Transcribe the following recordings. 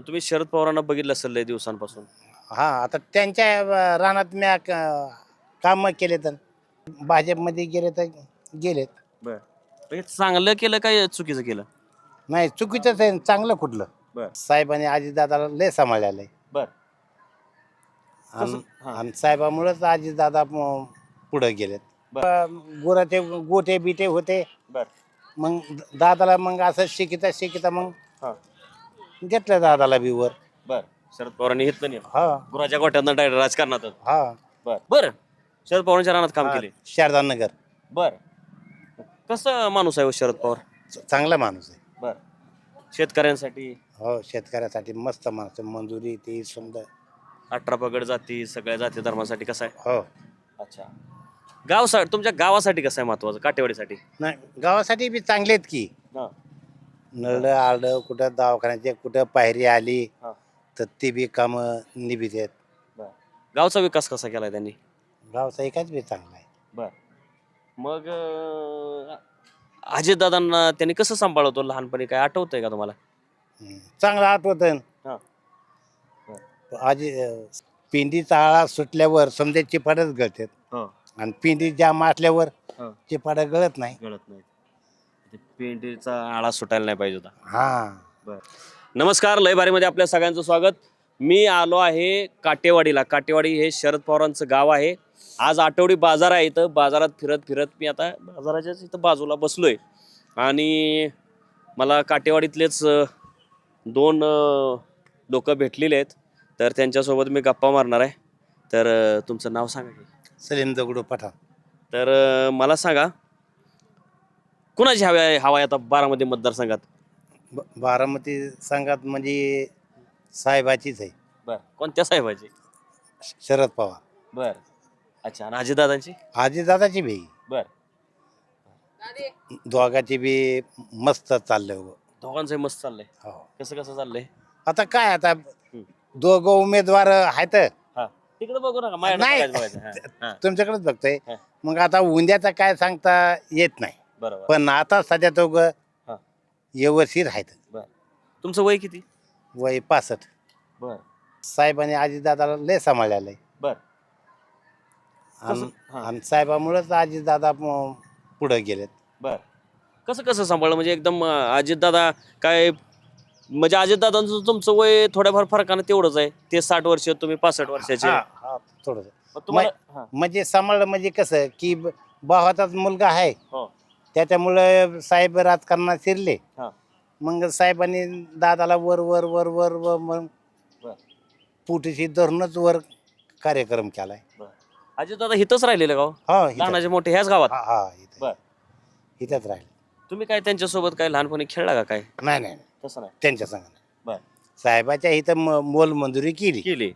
पण तुम्ही शरद पवारांना बघितलं असेल लय दिवसांपासून. हा आता त्यांच्या अं, रानात मी काम केले तर भाजपमध्ये गेले तर गेलेत. बर. हे चांगलं केलं काय चुकीचं केलं? नाही चुकीचंच आहे चांगलं कुठलं? बर. साहेबांनी आजीदादाला लय सांभाळलेलं आहे बर. आणि? हा. साहेबामुळेच आजीदादा म- पुढे गेलेत. बर. अं, गुराचे गोटे बिटे होते. बर. मग दादाला मग असं शिकिता शिकिता मग हा. घेतलं दादाला बी वर. बर. शरद पवारांनी घेतलं नाही. हा. गुराच्या गोट्यानं डायरेक्ट राजकारणात हा. बर. बर. शरद पवारांच्या रानात काम केले. शारदा नगर. बर. कसं माणूस आहे हो शरद पवार? च- चांगला माणूस आहे. बर. शेतकऱ्यांसाठी? हो शेतकऱ्यासाठी मस्त माणूस आहे. मंजुरी ती सुंदर. अठरा पगड जाती सगळ्या जाती धर्मासाठी कसं आहे? हो. अच्छा. गाव तुमच्या गावासाठी कसं आहे महत्वाचं? काटेवाडीसाठी? नाही गावासाठी बी चांगलेत की. नळ आलं कुठं दवाखान्याचे कुठं पायरी आली हा. तर ती बी कामं निभित आहेत. गावचा विकास कसा केलाय त्यांनी? गावचा एकाच बी चांगला आहे. बर. मग अजित दादांना त्यांनी कसं सांभाळवतो लहानपणी? काय आठवतंय का तुम्हाला? हम्म. चांगलं आठवत हा. आजी अं, पिंडीचा आळा सुटल्यावर समजा चिपाडच गळतात. हो. आणि पिंडी जाम असल्यावर हो. चिपाडा गळत नाही. गळत नाही पेंटीचा आळा सुटायला नाही पाहिजे होता. हा. नमस्कार लयबारीमध्ये आपल्या सगळ्यांचं स्वागत. मी आलो आहे काटेवाडीला. काटेवाडी हे शरद पवारांचं गाव आहे. आज आठवडी बाजार आहे इथं. बाजारात फिरत फिरत मी आता बाजाराच्याच इथं बाजूला बसलोय. आणि मला काटेवाडीतलेच अं, दोन लोक भेटलेले आहेत. तर त्यांच्यासोबत मी गप्पा मारणार आहे. तर अं, तुमचं नाव सांगा की. सलीम दगडू पठाण. तर अं, मला सांगा कुणाची हवा आहे हवा आहे आता बारामती मतदारसंघात? ब- बारामती संघात म्हणजे साहेबाचीच आहे. बर. कोणत्या साहेबाची? श- शरद पवार. बर. अच्छा आणि अजितदादांची आजीदादाची बी. बर. दोघाची बी मस्त चाललंय हो. दोघांचं मस्त चाललंय. हो. कसं कसं चाललंय? आता काय आता दोघं उमेदवार आहेत. हा. तिकडे बघू नका नाही. तुमच्याकडेच बघतोय. हा. मग आता उंद्याचं काय सांगता येत नाही. बरोबर. पण आता सध्या तो हा. व्यवस्थित आहेत. बर. तुमचं वय किती? वय पासष्ट. बर. साहेबांनी आजीदादाला लय सांभाळलेलं आहे. बर. आणि? हा. आणि साहेबामुळेच आजीदादा म- पुढे गेलेत. बर. कसं कसं सांभाळलं? म्हणजे एकदम अजितदादा काय म्हणजे अजितदादांचं तुमचं वय थोड्याफार फरकानं तेवढंच आहे. ते साठ वर्ष तुम्ही पासष्ट वर्षाचे हा, हा, थोडंसं. मग तुम्हाला हा, म्हणजे सांभाळलं म्हणजे कसं? की ब- भावाचाच मुलगा आहे. हो. त्याच्यामुळे साहेब राजकारणात शिरले. हा. मग साहेबांनी दादाला वर वर वर वर वर मग बर. पुटीशी धरूनच वर कार्यक्रम केलाय. बर. अजितदादा इथंच राहिलेलं गाव हा? इथं- लहानाचे मोठे ह्याच गावात? हा हा इथं. बर. इथंच राहील. तुम्ही काय त्यांच्यासोबत काय लहानपणी खेळला का काय? नाही नाही नाही, तसं नाही. त्यांच्या संग बर. साहेबाच्या इथं म- मोल मंजुरी केली. केली.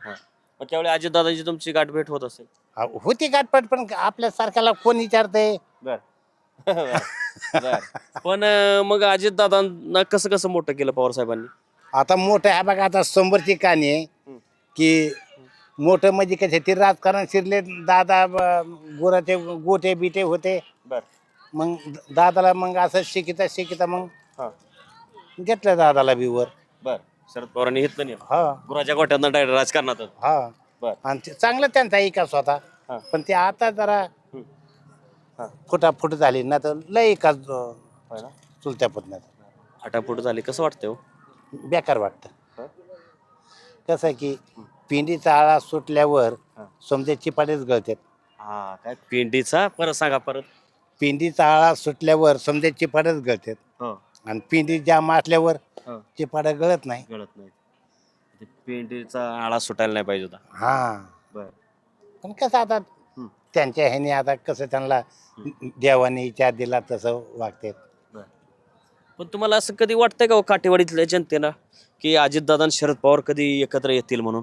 मग त्यावेळी अजितदादाची तुमची गाठभेट होत असेल. हा, होती गाठपट पण आपल्या सारख्याला कोण विचारतंय? बर. बर. पण अं, मग अजितदादांना कसं कसं मोठं केलं पवार साहेबांनी? आता मोठं ह्या बघा आता समोरची कहाणी आहे. की मोठं म्हणजे कसे ते राजकारण शिरले दादा ब- गुराचे गोटे बिटे होते. बर. मग दादाला मग असं शिकिता शिकिता मग हा. घेतलं दादाला बी वर. बर. शरद पवारांनी घेतलं नाही. हा. गुराच्या डायरेक्ट राजकारणात हा. बर. आणि ते चांगलं त्यांचा विकास होता. हा. पण ते आता जरा फुटाफुट झाली ना तर लय होय ना? चुलत्या पुतण्याचा फाटाफूट झाली. कसं वाटतंय हो? बेकार वाटतं. हं? कसं आहे की पिंडीचा आळा सुटल्यावर हा. समजे चिपाडेच गळतात हा काय? पेंडीचा? परत सांगा परत. पिंडीचा आळा सुटल्यावर समजे चिपाडच गळतात हो. आणि पिंडी जाम असल्यावर हो. चिपाडा गळत नाही. गळत नाही. ते पेंडीचा आळा सुटायला नाही पाहिजे होता. हा. बर. पण कसं आता. त्यांच्या ह्याने आता कसं त्यांना देवाने विचार दिला तसं वागते. पण तुम्हाला असं कधी वाटतंय का हो काठेवाडीतल्या जनतेला की अजितदादा आणि शरद पवार कधी एकत्र येतील म्हणून?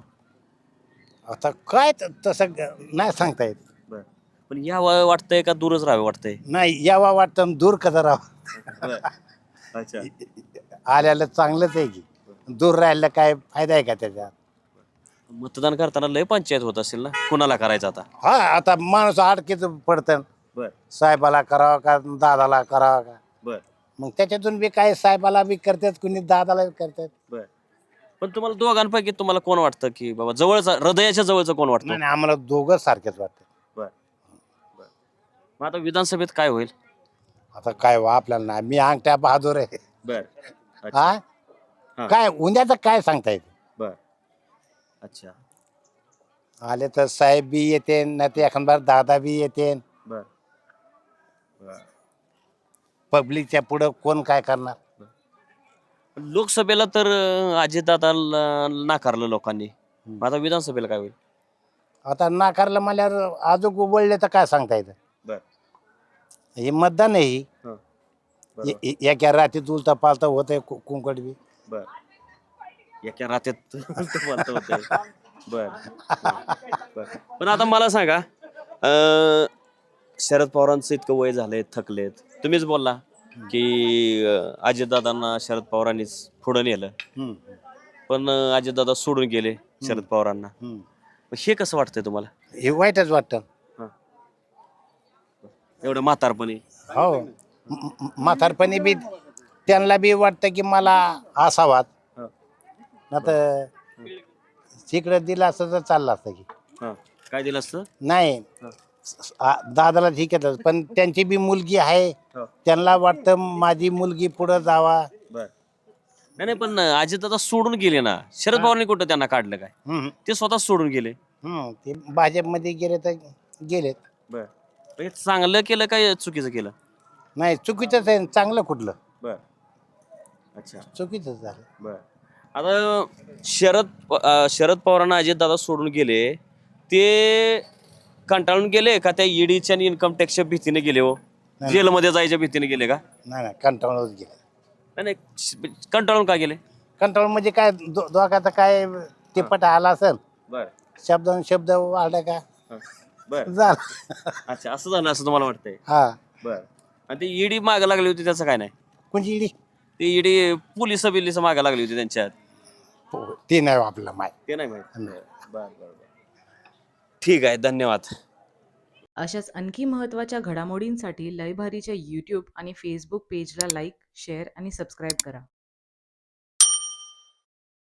आता काय त- तसं ग- नाही सांगता येत. पण या वाटतंय का दूरच राहावे वाटतंय? नाही यावा वाटतं आणि दूर कसं अच्छा. आल्याला चांगलंच आहे की. दूर राहायला काय फायदा आहे का त्याच्यात मतदान करताना लय पंचायत होत असेल ना? कुणाला करायचं आता? हा आता माणूस अडकीच पडतं बर. साहेबाला करावं का दादाला करावं का? बर. मग त्याच्यातून बी काय साहेबाला बी करतात कुणी दादाला बी करतात. बर. पण तुम्हाला दोघांपैकी तुम्हाला कोण वाटतं की बाबा जवळचा हृदयाच्या जवळचं कोण वाटतं? नाही नाही, आम्हाला दोघं सारखेच वाटतं. मग आता विधानसभेत काय होईल? आता काय वा आपल्याला नाही. मी अंगठ्या बहादूर आहे. बर. हा? हा. काय उद्याचं काय सांगता येते बर अच्छा. आले तर साहेब बी येते ना ते एखादा दादा बी येते बर. पब्लिकच्या पुढं कोण काय करणार? लोकसभेला तर अजितदादा नाकारलं लोकांनी. मग आता विधानसभेला काय होईल? आता नाकारलं म्हणल्यावर अजून उबळले तर काय सांगता येतं? बर. हे मतदान आहे ही. ए- ए- एका रात्रीत उलता पालता होत आहे कुंकड बी. बर. एका रात्यात बोलतं होतंय. बर बर पण आता मला सांगा अं, शरद पवारांचं इतकं वय झालंय थकलेत. तुम्हीच बोलला की अं, अजितदादांना शरद पवारांनीच पुढं नेलं. हम्म, पण अं, अजितदादा सोडून गेले शरद पवारांना. हम्म. मग हे कसं वाटतंय तुम्हाला? हे वाईटच वाटतं. एवढं म्हातारपणी. हो. म- म- म्हातारपणी बी त्यांना बी वाटतं की मला असावात. हं. ना तर तिकडे दिलं असतं तर चाललं असतं की. हा. काय दिलं असतं? नाही. स- आ- दादाला ठीक आहे पण त्यांची बी मुलगी आहे. हो. त्यांना वाटतं माझी मुलगी पुढं जावा. बर. नाही नाही पण अजितदादा सोडून गेले ना. शरद पवारांनी कुठं त्यांना काढलं काय? हम्म, ते स्वतः सोडून गेले. हम्म. ते भाजपमध्ये गेले तर गेलेत. बर. हे चांगलं केलं काय चुकीचं केलं? नाही चुकीचंच आहे चांगलं कुठलं? बर. अच्छा. चुकीचंच झालं. बर. आता शरद प- शरद पवारांना अजितदादा सोडून गेले ते कंटाळून गेले का त्या ईडीच्या आणि इन्कम टॅक्सच्या भीतीने गेले हो. जेलमध्ये जायच्या भीतीने गेले का? नाही नाही कंटाळूनच गेले. नाही, नाही श- कंटाळून का गेले? कंटाळ म्हणजे काय दो- दोघाचा काय टिपट आला असेल? बर. शब्द शब्द वाढला का? बर. झालं. अच्छा असं झालं असं तुम्हाला वाटतंय? हा. बर. आणि ती ईडी मागं लागली होती त्याचं काय नाही? कोणची इडी ती ईडी पोलीस बिलिस मागं लागली होती त्यांच्यात. हो, ते नाही आपलं माहीत. ते नाही माहिती. बर बर बर. ठीक आहे धन्यवाद. अशाच आणखी महत्त्वाच्या घडामोडींसाठी लयभारीच्या यूट्यूब आणि फेसबुक पेजला लाईक शेअर आणि सबस्क्राईब करा.